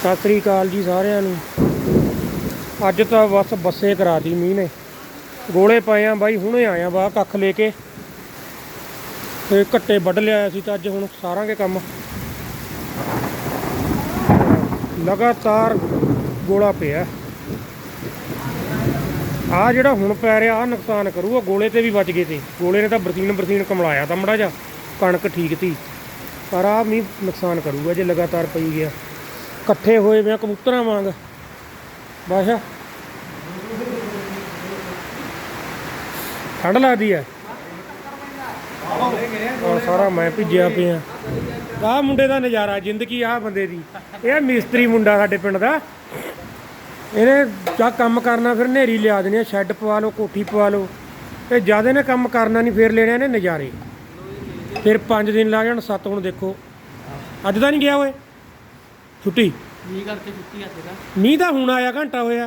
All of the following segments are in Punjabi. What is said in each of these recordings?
ਸਤਿ ਸ੍ਰੀ ਅਕਾਲ ਜੀ ਸਾਰਿਆਂ ਨੂੰ। ਅੱਜ ਤਾਂ ਬਸ ਬੱਸੇ ਕਰਾਤੀ ਮੀਂਹ ਨੇ। ਗੋਲੇ ਪਏ ਆ ਬਾਈ, ਹੁਣੇ ਆਇਆ ਬਾ ਕੱਖ ਲੈ ਕੇ। ਤੇ ਘੱਟੇ ਵੱਢ ਲਿਆਇਆ ਸੀ ਤਾਂ ਅੱਜ ਹੁਣ ਸਾਰਾਂਗੇ ਕੰਮ। ਲਗਾਤਾਰ ਗੋਲਾ ਪਿਆ। ਆ ਜਿਹੜਾ ਹੁਣ ਪੈ ਰਿਹਾ ਆ ਨੁਕਸਾਨ ਕਰੂਗਾ। ਗੋਲੇ ਤੇ ਵੀ ਬਚ ਗਏ ਤੇ। ਗੋਲੇ ਨੇ ਤਾਂ ਬਰਸੀਨ ਬਰਸੀਨ ਕਮਲਾਇਆ ਤਾਂ ਮੜਾ ਜਾ ਕਣਕ ਠੀਕ ਤੀ। ਪਰ ਆ ਮੀਂਹ ਨੁਕਸਾਨ ਕਰੂਗਾ ਜੇ ਲਗਾਤਾਰ ਪਈ ਗਿਆ। ਇਕੱਠੇ ਹੋਏ ਵੇ ਕਬੂਤਰਾਂ ਵਾਂਗ। ਬਾਸ਼ਾ ਠੰਡ ਲੱਗਦੀ ਹੈ ਆ ਸਾਰਾ ਮੈਂ ਭਿੱਜਿਆ ਪਿਆ। ਆਹ ਮੁੰਡੇ ਦਾ ਨਜ਼ਾਰਾ ਜ਼ਿੰਦਗੀ ਆਹ ਬੰਦੇ ਦੀ। ਇਹ ਮਿਸਤਰੀ ਮੁੰਡਾ ਸਾਡੇ ਪਿੰਡ ਦਾ। ਇਹਨੇ ਜਾਂ ਕੰਮ ਕਰਨਾ ਫਿਰ ਨੇਰੀ ਲਿਆ ਦੇਣੀ ਆ, ਸ਼ੈੱਡ ਪਵਾ ਲਓ ਕੋਠੀ ਪਵਾ ਲਓ। ਤੇ ਜ਼ਿਆਦਾ ਨੇ ਕੰਮ ਕਰਨਾ ਨਹੀਂ ਫਿਰ ਲੈਣੇ ਇਹਨੇ ਨਜ਼ਾਰੇ। ਫਿਰ 5 ਦਿਨ ਲਾ ਜਾਣ 7 ਹੁਣ ਦੇਖੋ। ਅੱਜ ਤਾਂ ਨਹੀਂ ਗਿਆ ਓਏ। ਛੁੱਟੀ? ਮੀਂਹ ਕਰਕੇ ਛੁੱਟੀ ਆ ਤੇਰਾ ਮੀਂਹ ਤਾਂ ਹੁਣ ਆਇਆ ਘੰਟਾ ਹੋਇਆ।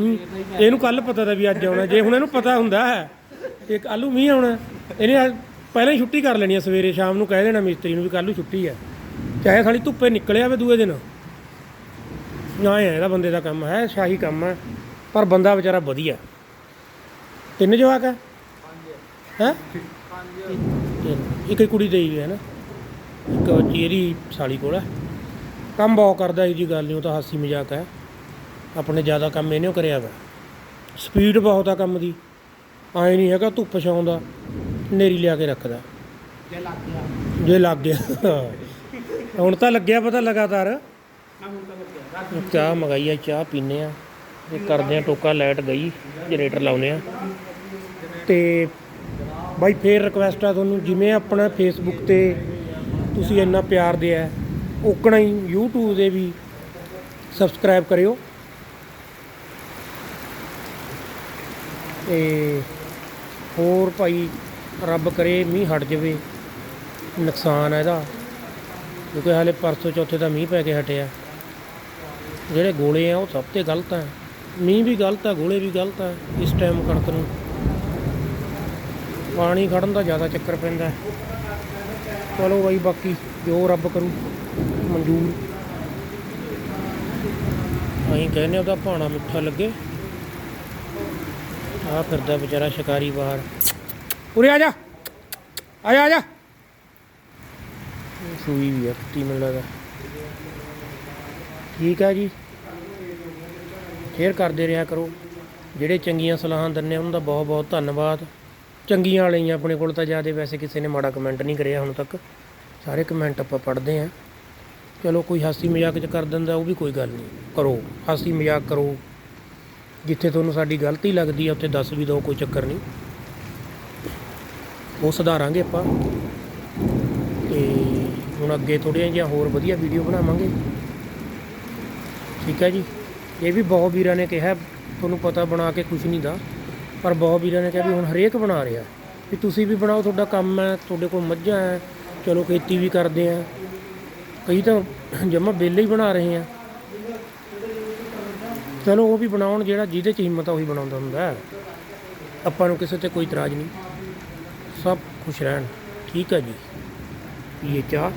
ਹੂੰ। ਇਹਨੂੰ ਕੱਲ ਪਤਾ ਤਾਂ ਵੀ ਅੱਜ ਆਉਣਾ ਜੇ ਹੁਣ ਇਹਨੂੰ ਪਤਾ ਹੁੰਦਾ ਹੈ ਕਿ ਕੱਲੂ ਮੀਂਹ ਆਉਣਾ ਇਹਨੇ ਅੱਜ ਪਹਿਲਾਂ ਹੀ ਛੁੱਟੀ ਕਰ ਲੈਣੀ ਆ ਸਵੇਰੇ ਸ਼ਾਮ ਨੂੰ ਕਹਿ ਦੇਣਾ ਮਿਸਤਰੀ ਨੂੰ ਵੀ ਕੱਲੂ ਛੁੱਟੀ ਹੈ। ਚਾਹੇ ਸਾਲੀ ਧੁੱਪੇ ਨਿਕਲਿਆ ਵੇ ਦੂਏ ਦਿਨ। ਨਾ ਹੈ ਇਹਦਾ ਬੰਦੇ ਦਾ ਕੰਮ ਹੈ ਸ਼ਾਹੀ ਕੰਮ ਹੈ ਪਰ ਬੰਦਾ ਵਿਚਾਰਾ ਵਧੀਆ। ਤਿੰਨ ਜਵਾਕ ਹੈ? ਹੈ? ਇੱਕ ਹੀ ਕੁੜੀ ਦੇਈ ਹੈ ਨਾ। ਇੱਕ ਬੱਚੀ ਇਹਦੀ ਸਾਲੀ ਕੋਲ ਹੈ। ਕੰਮ ਬਹੁਤ ਕਰਦਾ ਇਹ ਜੀ ਗੱਲ ਨਹੀਂ ਉਹ ਤਾਂ ਹਾਸੀ ਮਜ਼ਾਕ ਹੈ। ਆਪਣੇ ਜ਼ਿਆਦਾ ਕੰਮ ਇਹਨੇ ਕਰਿਆ ਵਾ। ਸਪੀਡ ਬਹੁਤ ਆ ਕੰਮ ਦੀ। ਆਏ ਨਹੀਂ ਹੈਗਾ ਧੁੱਪ ਛਾਉਂਦਾ ਨੇਰੀ ਲਿਆ ਕੇ ਰੱਖਦਾ। ਜੇ ਲੱਗ ਗਿਆ। ਜੇ ਲੱਗ ਗਿਆ। ਹੁਣ ਤਾਂ ਲੱਗਿਆ ਪਤਾ ਲਗਾਤਾਰ। ਚਾਹ ਮੰਗਾਈ ਆ ਚਾਹ ਪੀਨੇ ਆ। ਤੇ ਕਰਦੇ ਆ ਟੋਕਾ ਲਾਈਟ ਗਈ ਜਨਰੇਟਰ ਲਾਉਨੇ ਆ। ਤੇ ਬਾਈ ਫੇਰ ਰਿਕਵੈਸਟ ਆ ਤੁਹਾਨੂੰ ਜਿਵੇਂ ਆਪਣਾ ਫੇਸਬੁੱਕ ਤੇ ਤੁਸੀਂ ਇੰਨਾ ਪਿਆਰ ਦਿਆ ਓਕਣਾ ਹੀ, YouTube ਦੇ ਵੀ ਸਬਸਕ੍ਰਾਈਬ ਕਰਿਓ। ਤੇ ਹੋਰ ਭਾਈ ਰੱਬ ਕਰੇ, ਮੀਂਹ ਹਟ ਜਾਵੇ, ਨੁਕਸਾਨ ਆ ਇਹਦਾ। ਕਿਉਂਕਿ ਹਾਲੇ ਪਰਸੋਂ ਚੌਥੇ ਦਾ ਮੀਂਹ ਪੈ ਕੇ ਹਟਿਆ। ਜਿਹੜੇ ਗੋਲੇ ਆ, ਉਹ ਸਭ ਤੋਂ ਗਲਤ ਆ। ਮੀਂਹ ਵੀ ਗਲਤ ਆ, ਗੋਲੇ ਵੀ ਗਲਤ ਆ, ਇਸ ਟਾਈਮ ਕਣਕ ਨੂੰ। ਪਾਣੀ ਖੜਨ ਦਾ ਜ਼ਿਆਦਾ ਚੱਕਰ ਪੈਂਦਾ। ਚਲੋ ਬਾਈ, ਬਾਕੀ ਜੋ ਰੱਬ ਕਰੂ। ਮਨਜ਼ੂਰ। ਅਸੀਂ ਕਹਿੰਦੇ ਉਹਦਾ ਭਾਣਾ ਮਿੱਠਾ ਲੱਗੇ। ਆ ਫਿਰਦਾ ਵਿਚਾਰਾ ਸ਼ਿਕਾਰੀ ਬਾਹਰ। ਉਰੇ ਆ ਜਾ। ਆ ਜਾ ਆ ਜਾ। ਸੂਈ ਵੀ ਆ ਮੈਨੂੰ ਲੱਗਦਾ। ਠੀਕ ਆ ਜੀ। ਸ਼ੇਅਰ ਕਰਦੇ ਰਿਹਾ ਕਰੋ। ਜਿਹੜੇ ਚੰਗੀਆਂ ਸਲਾਹਾਂ ਦਿੰਦੇ ਉਹਨਾਂ ਦਾ ਬਹੁਤ ਬਹੁਤ ਧੰਨਵਾਦ। ਚੰਗੀਆਂ ਵਾਲੀਆਂ ਆਪਣੇ ਕੋਲ ਤਾਂ ਜ਼ਿਆਦਾ ਵੈਸੇ ਕਿਸੇ ਨੇ ਮਾੜਾ ਕਮੈਂਟ ਨਹੀਂ ਕਰਿਆ ਹੁਣ ਤੱਕ। ਸਾਰੇ ਕਮੈਂਟ ਆਪਾਂ ਪੜ੍ਹਦੇ ਆਂ। ਚਲੋ ਕੋਈ ਹਾਸੀ ਮਜ਼ਾਕ ਚ ਕਰ ਦਿੰਦਾ, ਉਹ ਵੀ ਕੋਈ ਗੱਲ ਨਹੀਂ। ਕਰੋ, ਹਾਸੀ ਮਜ਼ਾਕ ਕਰੋ। ਜਿੱਥੇ ਤੁਹਾਨੂੰ ਸਾਡੀ ਗਲਤੀ ਲੱਗਦੀ ਆ, ਉੱਥੇ ਦੱਸ ਵੀ ਦਿਓ, ਕੋਈ ਚੱਕਰ ਨਹੀਂ। ਉਹ ਸੁਧਾਰਾਂਗੇ ਆਪਾਂ। ਤੇ ਹੁਣ ਅੱਗੇ ਥੋੜ੍ਹੀਆਂ ਜਿਹੀਆਂ ਹੋਰ ਵਧੀਆ ਵੀਡੀਓ ਬਣਾਵਾਂਗੇ। ਠੀਕ ਹੈ ਜੀ? ਇਹ ਵੀ ਬਹੁਤ ਵੀਰਾਂ ਨੇ ਕਿਹਾ, ਤੁਹਾਨੂੰ ਪਤਾ ਬਣਾ ਕੇ ਕੁਝ ਨਹੀਂ ਦਾ। ਪਰ ਬਹੁਤ ਵੀਰਾਂ ਨੇ ਕਿਹਾ ਵੀ ਹੁਣ ਹਰੇਕ ਬਣਾ ਰਿਹਾ। ਵੀ ਤੁਸੀਂ ਵੀ ਬਣਾਓ, ਤੁਹਾਡਾ ਕੰਮ ਹੈ, ਤੁਹਾਡੇ ਕੋਲ ਮੱਝਾਂ ਹੈ, ਚਲੋ ਖੇਤੀ ਵੀ ਕਰਦੇ ਆ। ਕਈ ਤਾਂ ਜਮਾ ਬੇਲੇ ਹੀ ਬਣਾ ਰਹੇ ਆ ਚਲੋ ਉਹ ਵੀ ਬਣਾਉਣ ਜਿਹੜਾ ਜਿਹਦੇ ਚ ਹਿੰਮਤ ਆ ਉਹੀ ਬਣਾਉਂਦਾ ਹੁੰਦਾ ਹੈ। ਆਪਾਂ ਨੂੰ ਕਿਸੇ ਤੇ ਕੋਈ ਇਤਰਾਜ਼ ਨਹੀਂ। ਸਭ ਖੁਸ਼ ਰਹਿਣ। ਠੀਕ ਹੈ ਜੀ। ਇਹ ਚਾਹ।